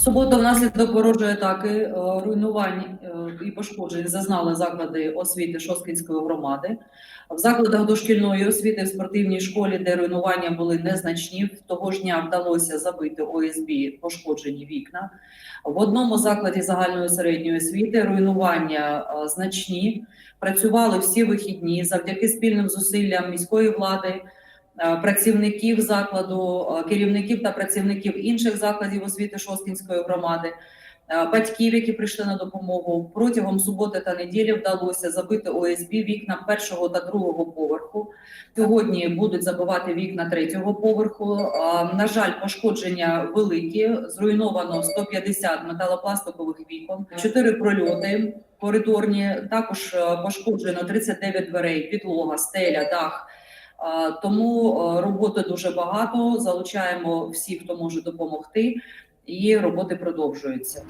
В суботу внаслідок ворожої атаки е, руйнувань е, і пошкоджень зазнали заклади освіти Шосткинської громади. В закладах дошкільної освіти в спортивній школі, де руйнування були незначні, того ж дня вдалося забити ОСБ пошкоджені вікна. В одному закладі загальної середньої освіти руйнування е, значні. Працювали всі вихідні завдяки спільним зусиллям міської влади, працівників закладу, е, керівників та працівників інших закладів освіти Шосткінської громади, е, батьків, які прийшли на допомогу. Протягом суботи та неділі вдалося забити ОСБ вікна першого та другого поверху. Сьогодні будуть забивати вікна третього поверху. Е, На жаль, пошкодження великі. Зруйновано 150 металопластикових вікон, 4 прольоти коридорні. Також е, пошкоджено 39 дверей, підлога, стеля, дах. Е, Тому е, роботи дуже багато. Залучаємо всіх, хто може допомогти, і роботи продовжуються.